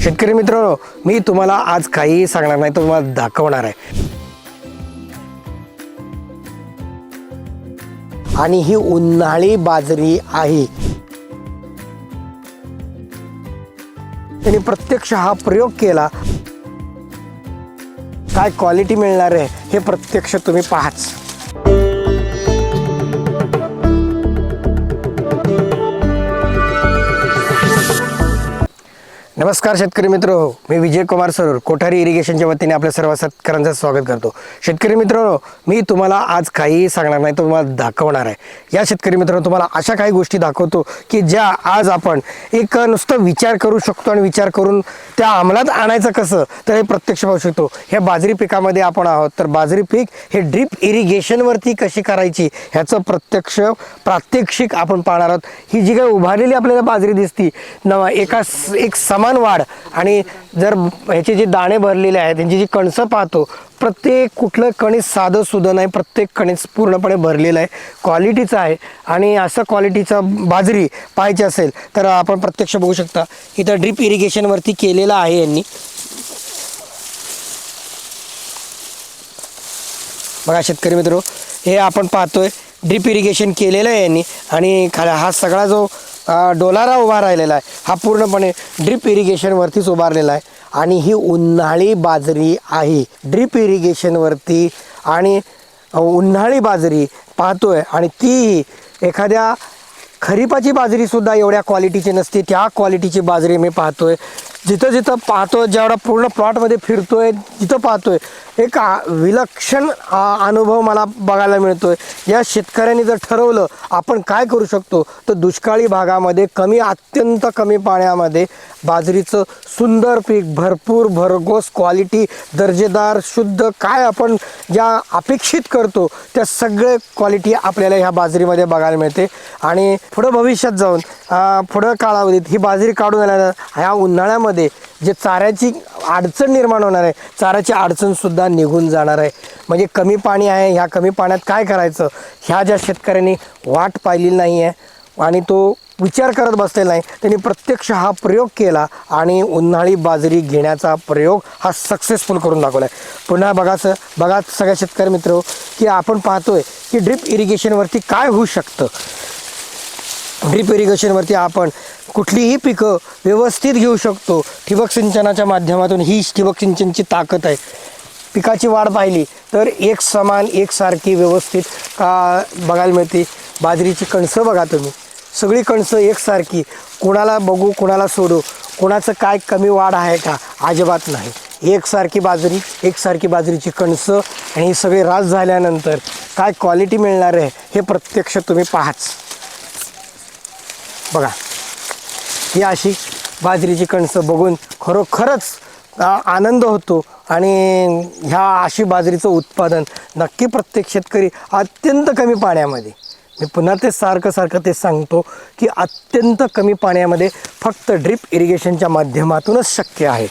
शेतकरी मित्रांनो मी तुम्हाला आज काहीही सांगणार नाही तर तुम्हाला दाखवणार आहे. आणि ही उन्हाळी बाजरी आहे. त्यांनी प्रत्यक्ष हा प्रयोग केला. काय क्वालिटी मिळणार आहे हे प्रत्यक्ष तुम्ही पाहाच. नमस्कार शेतकरी मित्र मी विजय कुमार सरूर कोठारी इरिगेशनच्या वतीने आपल्या सर्व शेतकऱ्यांचं स्वागत करतो. शेतकरी मित्रांनो मी तुम्हाला आज काहीही सांगणार नाही तर तुम्हाला दाखवणार आहे. या शेतकरी मित्रांनो तुम्हाला अशा काही गोष्टी दाखवतो की ज्या आज आपण एक नुसतं विचार करू शकतो आणि विचार करून त्या अंमलात आणायचं कसं तर हे प्रत्यक्ष पाहू शकतो. हे बाजरी पिकामध्ये आपण आहोत तर बाजरी पीक हे ड्रीप इरिगेशनवरती कशी करायची ह्याचं प्रत्यक्ष प्रात्यक्षिक आपण पाहणार आहोत. ही जी काही उभारलेली आपल्याला बाजरी दिसती न एका एक सम प्रमाण वाढ. आणि जर ह्याचे जे दाणे भरलेले आहेत त्यांची जी कणसं पाहतो प्रत्येक कुठलं कणीस साधं सुधं नाही प्रत्येक कणीस पूर्णपणे भरलेलं आहे. क्वालिटीचं आहे. आणि असं क्वालिटीचं बाजरी पाहायची असेल तर आपण प्रत्यक्ष बघू शकता इथं ड्रीप इरिगेशनवरती केलेलं आहे यांनी. बघा शेतकरी मित्र हे आपण पाहतोय ड्रीप इरिगेशन केलेलं आहे यांनी. आणि खा हा सगळा जो डोलारा उभा राहिलेला आहे. हा पूर्णपणे ड्रीप इरिगेशनवरतीच उभारलेला आहे. आणि ही उन्हाळी बाजरी आहे. ड्रीप इरिगेशनवरती आणि उन्हाळी बाजरी पाहतोय आणि ती एखाद्या खरीपाची बाजरीसुद्धा एवढ्या क्वालिटीची नसते. त्या क्वालिटीची बाजरी मी पाहतोय. जिथं जिथं पाहतो जेवढा पूर्ण प्लॉटमध्ये फिरतोय जिथं पाहतोय एक विलक्षण अनुभव मला बघायला मिळतोय. या शेतकऱ्यांनी जर ठरवलं आपण काय करू शकतो? तर दुष्काळी भागामध्ये कमी अत्यंत कमी पाण्यामध्ये बाजरीचं सुंदर पीक भरपूर भरघोस क्वालिटी दर्जेदार शुद्ध काय आपण ज्या अपेक्षित करतो त्या सगळे क्वालिटी आपल्याला ह्या बाजरीमध्ये बघायला मिळते. आणि पुढं भविष्यात जाऊन पुढं कालावधीत ही बाजरी काढून आल्या ह्या उन्हाळ्यामध्ये जे चाऱ्याची अडचण निर्माण होणार आहे चाऱ्याची अडचणसुद्धा निघून जाणार आहे. म्हणजे कमी पाणी आहे ह्या कमी पाण्यात काय करायचं? ह्या ज्या शेतकऱ्यांनी वाट पाहिलेली नाही आहे आणि तो विचार करत बसलेला नाही त्यांनी प्रत्यक्ष हा प्रयोग केला आणि उन्हाळी बाजरी घेण्याचा प्रयोग हा सक्सेसफुल करून दाखवला आहे. पुन्हा बघाच बघा सगळ्या शेतकरी मित्र की आपण पाहतोय की ड्रिप इरिगेशनवरती काय होऊ शकतं? ड्रिप इरिगेशनवरती आपण कुठलीही पिकं व्यवस्थित घेऊ शकतो. ठिबक सिंचनाच्या माध्यमातून ही ठिबक सिंचनची ताकद आहे. पिकाची वाढ पाहिली तर एक समान एकसारखी व्यवस्थित का बघायला मिळते? बाजरीची कणसं बघा तुम्ही. सगळी कणसं एकसारखी. कोणाला बघू कोणाला सोडू कोणाचं काय कमी वाढ आहे का? अजिबात नाही. एकसारखी बाजरी एकसारखी बाजरीची कणसं आणि ही सगळी रास झाल्यानंतर काय क्वालिटी मिळणार आहे हे प्रत्यक्ष तुम्ही पाहाच. बघा. ही अशी बाजरीची कणसं बघून खरोखरच आनंद होतो. आणि ह्या अशी बाजरीचं उत्पादन नक्की प्रत्येक शेतकरी अत्यंत कमी पाण्यामध्ये मी पुन्हा ते सारखं सारखं ते सांगतो की अत्यंत कमी पाण्यामध्ये फक्त ड्रीप इरिगेशनच्या माध्यमातूनच शक्य आहे.